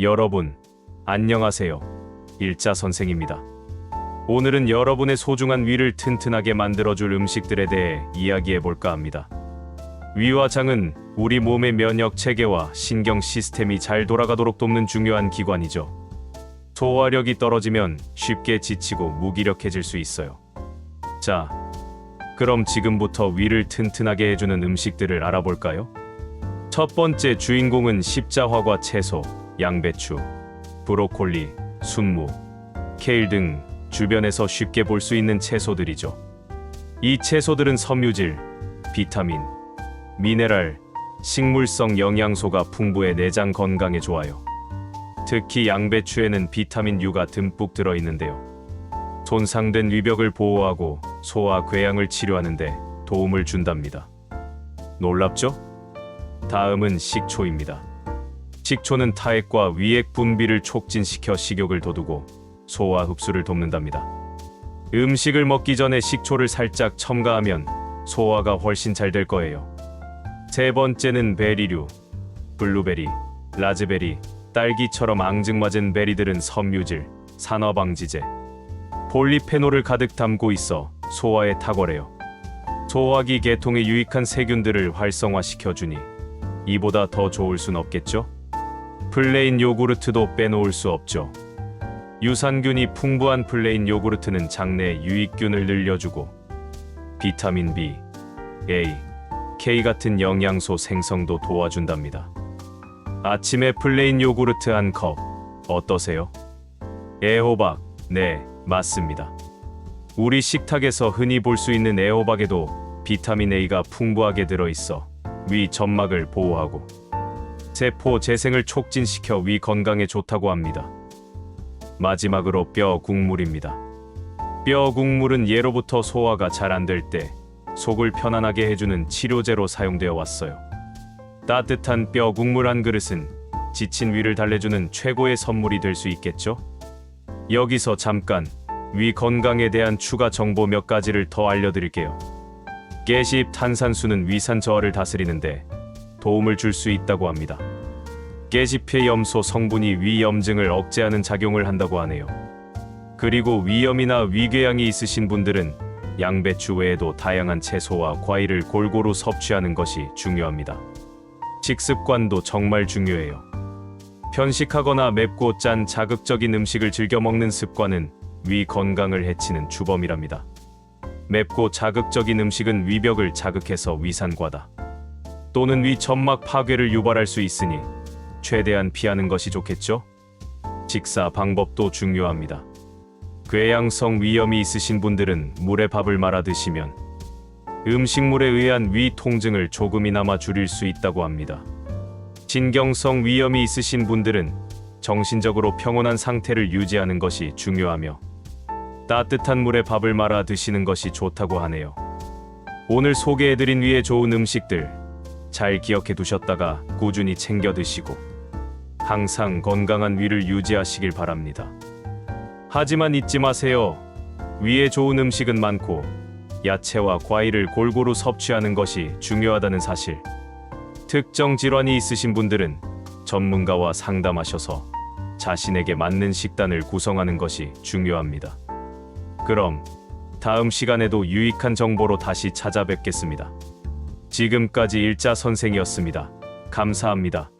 여러분, 안녕하세요. 일자 선생입니다. 오늘은 여러분의 소중한 위를 튼튼하게 만들어줄 음식들에 대해 이야기해 볼까 합니다. 위와 장은 우리 몸의 면역 체계와 신경 시스템이 잘 돌아가도록 돕는 중요한 기관이죠. 소화력이 떨어지면 쉽게 지치고 무기력해질 수 있어요. 자, 그럼 지금부터 위를 튼튼하게 해주는 음식들을 알아볼까요? 첫 번째 주인공은 십자화과 채소, 양배추, 브로콜리, 순무, 케일 등 주변에서 쉽게 볼 수 있는 채소들이죠. 이 채소들은 섬유질, 비타민, 미네랄, 식물성 영양소가 풍부해 내장 건강에 좋아요. 특히 양배추에는 비타민 U가 듬뿍 들어 있는데요. 손상된 위벽을 보호하고 소화 궤양을 치료하는데 도움을 준답니다. 놀랍죠? 다음은 식초입니다. 식초는 타액과 위액 분비를 촉진시켜 식욕을 돋우고 소화 흡수를 돕는답니다. 음식을 먹기 전에 식초를 살짝 첨가하면 소화가 훨씬 잘 될 거예요. 세 번째는 베리류, 블루베리, 라즈베리, 딸기처럼 앙증맞은 베리들은 섬유질, 산화방지제, 폴리페놀을 가득 담고 있어 소화에 탁월해요. 소화기 계통에 유익한 세균들을 활성화시켜주니 이보다 더 좋을 순 없겠죠? 플레인 요구르트도 빼놓을 수 없죠. 유산균이 풍부한 플레인 요구르트는 장내 유익균을 늘려주고 비타민 B, A, K 같은 영양소 생성도 도와준답니다. 아침에 플레인 요구르트 한 컵 어떠세요? 애호박, 네, 맞습니다. 우리 식탁에서 흔히 볼 수 있는 애호박에도 비타민 A가 풍부하게 들어있어 위 점막을 보호하고 세포 재생을 촉진시켜 위 건강에 좋다고 합니다. 마지막으로 뼈 국물입니다. 뼈 국물은 예로부터 소화가 잘 안 될 때 속을 편안하게 해주는 치료제로 사용되어 왔어요. 따뜻한 뼈 국물 한 그릇은 지친 위를 달래주는 최고의 선물이 될 수 있겠죠? 여기서 잠깐 위 건강에 대한 추가 정보 몇 가지를 더 알려드릴게요. 깨십 탄산수는 위산 저하를 다스리는데 도움을 줄 수 있다고 합니다. 깨집의 염소 성분이 위염증을 억제하는 작용을 한다고 하네요. 그리고 위염이나 위궤양이 있으신 분들은 양배추 외에도 다양한 채소와 과일을 골고루 섭취하는 것이 중요합니다. 식습관도 정말 중요해요. 편식하거나 맵고 짠 자극적인 음식을 즐겨 먹는 습관은 위 건강을 해치는 주범이랍니다. 맵고 자극적인 음식은 위벽을 자극해서 위산과다 또는 위 점막 파괴를 유발할 수 있으니 최대한 피하는 것이 좋겠죠? 식사 방법도 중요합니다. 궤양성 위염이 있으신 분들은 물에 밥을 말아 드시면 음식물에 의한 위 통증을 조금이나마 줄일 수 있다고 합니다. 진경성 위염이 있으신 분들은 정신적으로 평온한 상태를 유지하는 것이 중요하며 따뜻한 물에 밥을 말아 드시는 것이 좋다고 하네요. 오늘 소개해드린 위에 좋은 음식들 잘 기억해 두셨다가 꾸준히 챙겨 드시고 항상 건강한 위를 유지하시길 바랍니다. 하지만 잊지 마세요. 위에 좋은 음식은 많고 야채와 과일을 골고루 섭취하는 것이 중요하다는 사실. 특정 질환이 있으신 분들은 전문가와 상담하셔서 자신에게 맞는 식단을 구성하는 것이 중요합니다. 그럼 다음 시간에도 유익한 정보로 다시 찾아뵙겠습니다. 지금까지 일자 선생이었습니다. 감사합니다.